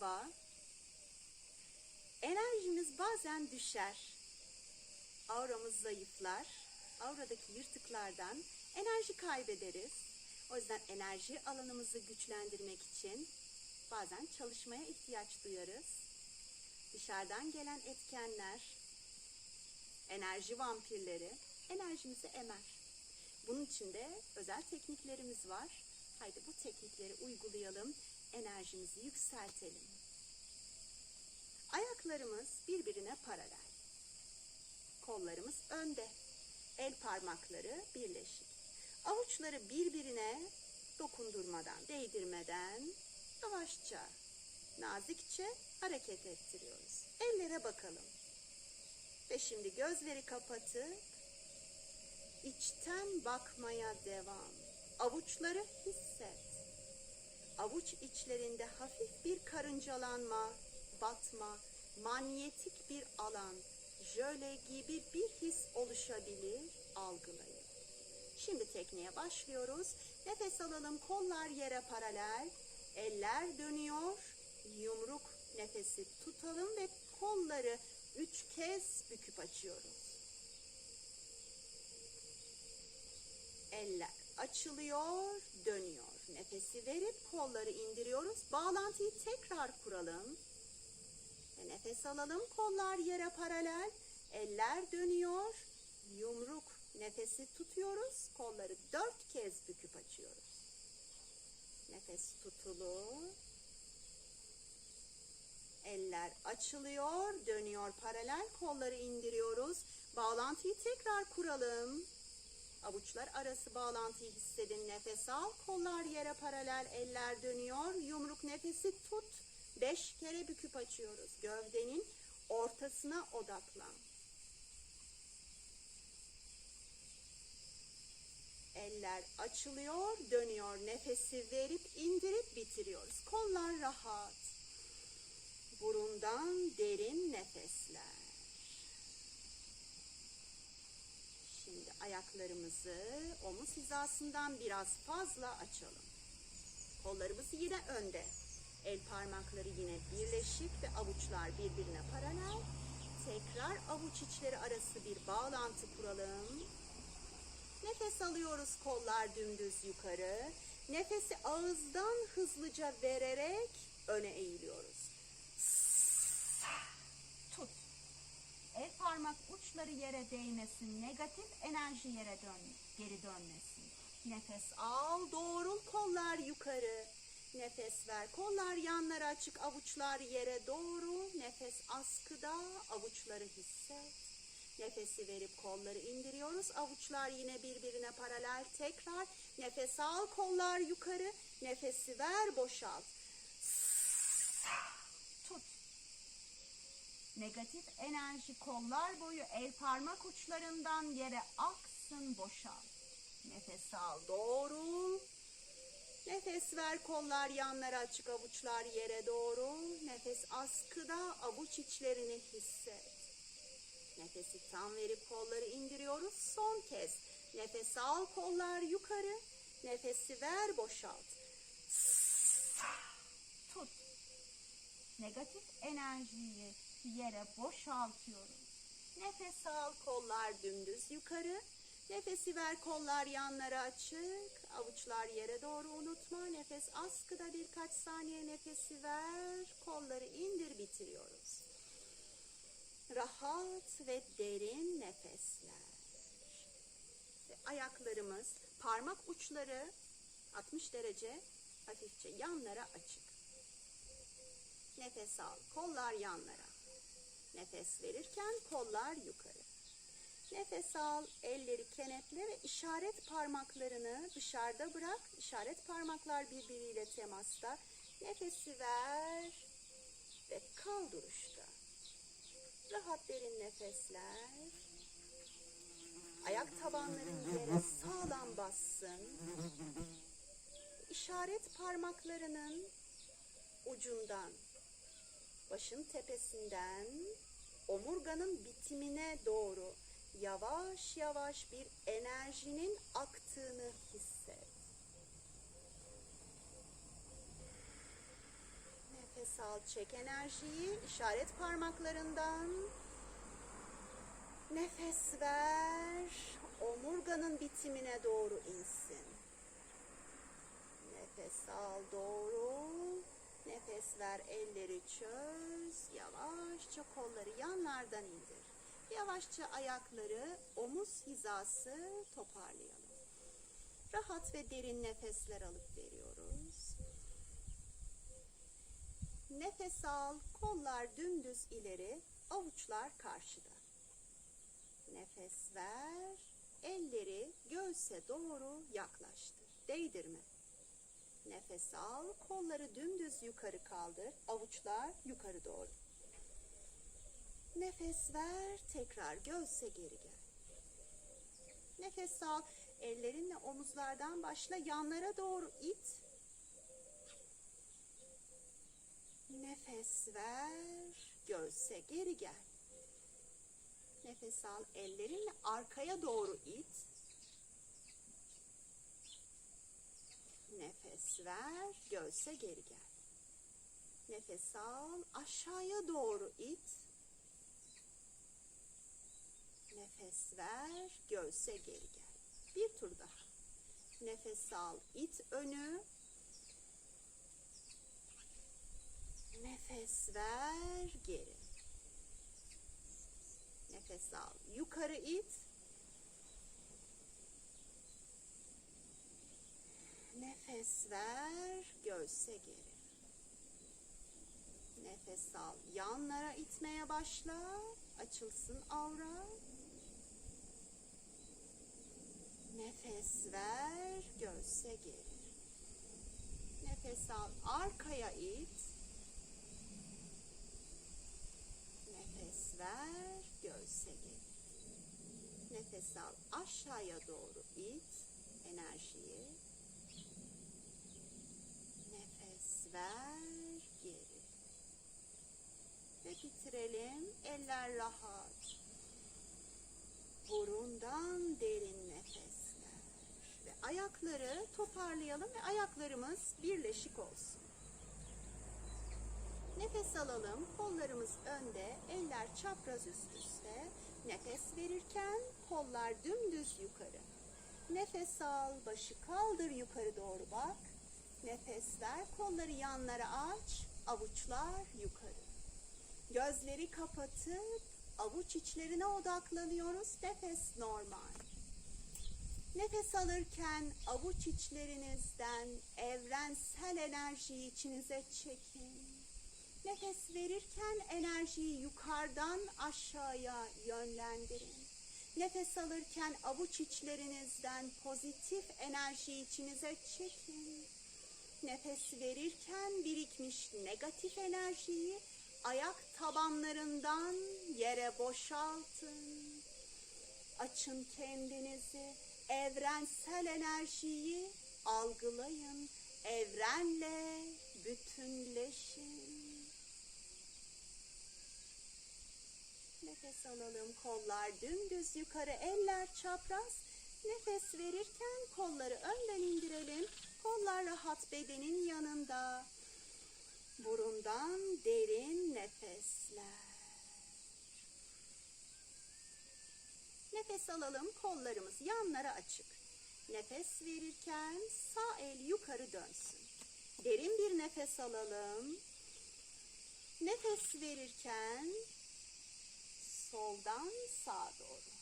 Merhaba. Enerjimiz bazen düşer. Auramız zayıflar. Auradaki yırtıklardan enerji kaybederiz. O yüzden enerji alanımızı güçlendirmek için bazen çalışmaya ihtiyaç duyarız. Dışarıdan gelen etkenler, enerji vampirleri enerjimizi emer. Bunun için de özel tekniklerimiz var. Haydi bu teknikleri uygulayalım, enerjimizi yükseltelim. Ayaklarımız birbirine paralel. Kollarımız önde. El parmakları birleşik. Avuçları birbirine dokundurmadan, değdirmeden yavaşça, nazikçe hareket ettiriyoruz. Ellere bakalım. Ve şimdi gözleri kapatıp içten bakmaya devam. Avuçları hisset. Avuç içlerinde hafif bir karıncalanma, batma, manyetik bir alan, jöle gibi bir his oluşabilir, algılayın. Şimdi tekniğe başlıyoruz. Nefes alalım, kollar yere paralel, eller dönüyor, yumruk nefesi tutalım ve kolları üç kez büküp açıyoruz. Eller açılıyor, dönüyor. Nefesi verip kolları indiriyoruz. Bağlantıyı tekrar kuralım. Ve nefes alalım. Kollar yere paralel. Eller dönüyor. Yumruk nefesi tutuyoruz. Kolları dört kez büküp açıyoruz. Nefes tutulu. Eller açılıyor, dönüyor paralel. Kolları indiriyoruz. Bağlantıyı tekrar kuralım. Avuçlar arası bağlantıyı hissedin. Nefes al. Kollar yere paralel. Eller dönüyor. Yumruk nefesi tut. Beş kere büküp açıyoruz. Gövdenin ortasına odaklan. Eller açılıyor, dönüyor. Nefesi verip indirip bitiriyoruz. Kollar rahat. Burundan derin nefesler. Şimdi ayaklarımızı omuz hizasından biraz fazla açalım. Kollarımız yine önde. El parmakları yine birleşik ve avuçlar birbirine paralel. Tekrar avuç içleri arası bir bağlantı kuralım. Nefes alıyoruz kollar dümdüz yukarı. Nefesi ağızdan hızlıca vererek öne eğiliyoruz. Tut. El parmak uçları yere değmesin. Negatif enerji yere dön, geri dönmesin. Nefes al, doğrul kollar yukarı. Nefes ver. Kollar yanlara açık, avuçlar yere doğru. Nefes askıda, avuçları hisset. Nefesi verip kolları indiriyoruz. Avuçlar yine birbirine paralel. Tekrar nefes al, kollar yukarı. Nefesi ver, boşalt. Negatif enerji kollar boyu el parmak uçlarından yere aksın boşalt. Nefes al doğru. Nefes ver kollar yanlara açık avuçlar yere doğru. Nefes askıda avuç içlerini hisset. Nefesi tam verip kolları indiriyoruz. Son kez. Nefes al kollar yukarı. Nefesi ver boşalt. Tut negatif enerjiyi yere boşaltıyoruz. Nefes al, kollar dümdüz yukarı. Nefesi ver, kollar yanlara açık. Avuçlar yere doğru unutma. Nefes askıda birkaç saniye nefesi ver. Kolları indir bitiriyoruz. Rahat ve derin nefesler. Ve ayaklarımız, parmak uçları 60 derece hafifçe yanlara açık. Nefes al. Kollar yanlara. Nefes verirken kollar yukarı. Nefes al. Elleri kenetle ve işaret parmaklarını dışarıda bırak. İşaret parmaklar birbiriyle temasta. Nefesi ver ve kal duruşta. Rahat derin nefesler. Ayak tabanların yere sağlam bassın. İşaret parmaklarının ucundan başın tepesinden omurganın bitimine doğru yavaş yavaş bir enerjinin aktığını hisset. Nefes al, çek enerjiyi işaret parmaklarından. Nefes ver. Omurganın bitimine doğru insin. Nefes al doğru. Nefes ver elleri çöz. Yavaşça kolları yanlardan indir. Yavaşça ayakları omuz hizası toparlayalım. Rahat ve derin nefesler alıp veriyoruz. Nefes al, kollar dümdüz ileri, avuçlar karşıda. Nefes ver, elleri göğse doğru yaklaştır. Değdirme. Nefes al, kolları dümdüz yukarı kaldır, avuçlar yukarı doğru. Nefes ver, tekrar göğse geri gel. Nefes al, ellerinle omuzlardan başla, yanlara doğru it. Nefes ver, göğse geri gel. Nefes al, ellerinle arkaya doğru it. Nefes ver, göğse geri gel. Nefes al, aşağıya doğru it. Nefes ver, göğse geri gel. Bir tur daha. Nefes al, it önü. Nefes ver, geri. Nefes al, yukarı it. Nefes ver, göğse geri. Nefes al, yanlara itmeye başla. Açılsın avra. Nefes ver, göğse geri. Nefes al, arkaya it. Nefes ver, göğse geri. Nefes al, aşağıya doğru it enerjiyi. Nefes ver, geri. Ve bitirelim. Eller rahat. Burundan derin nefesler. Ve ayakları toparlayalım ve ayaklarımız birleşik olsun. Nefes alalım. Kollarımız önde, eller çapraz üst üste. Nefes verirken kollar dümdüz yukarı. Nefes al, başı kaldır yukarı doğru bak. Nefes ver, kolları yanlara aç, avuçlar yukarı. Gözleri kapatıp avuç içlerine odaklanıyoruz. Nefes normal. Nefes alırken avuç içlerinizden evrensel enerjiyi içinize çekin. Nefes verirken enerjiyi yukarıdan aşağıya yönlendirin. Nefes alırken avuç içlerinizden pozitif enerjiyi içinize çekin. Nefes verirken birikmiş negatif enerjiyi ayak tabanlarından yere boşaltın. Açın kendinizi, evrensel enerjiyi algılayın, evrenle bütünleşin. Nefes alalım, kollar dümdüz yukarı, eller çapraz. Nefes verirken kolları önden indirelim. Kollar rahat bedenin yanında. Burundan derin nefesler. Nefes alalım, kollarımız yanlara açık. Nefes verirken sağ el yukarı dönsün. Derin bir nefes alalım. Nefes verirken soldan sağa doğru.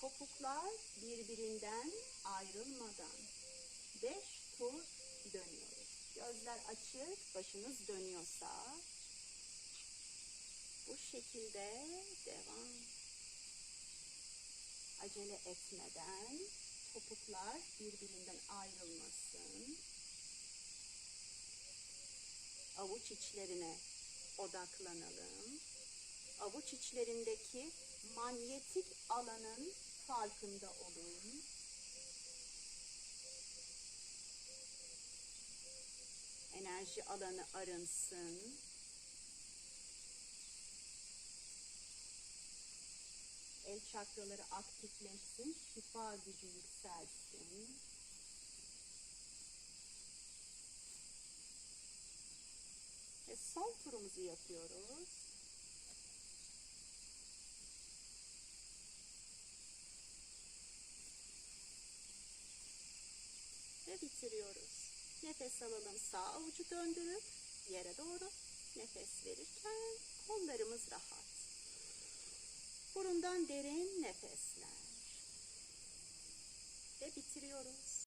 Topuklar birbirinden ayrılmadan beş tur dönüyoruz. Gözler açık, başınız dönüyorsa bu şekilde devam. Acele etmeden topuklar birbirinden ayrılmasın. Avuç içlerine odaklanalım. Avuç içlerindeki manyetik alanın farkında olun. Enerji alanı arınsın. El çakraları aktifleşsin, şifa gücü yükselsin. Ve son turumuzu yapıyoruz. Ve bitiriyoruz. Nefes alalım sağ avucu döndürüp yere doğru nefes verirken kollarımız rahat. Burundan derin nefesler. Ve bitiriyoruz.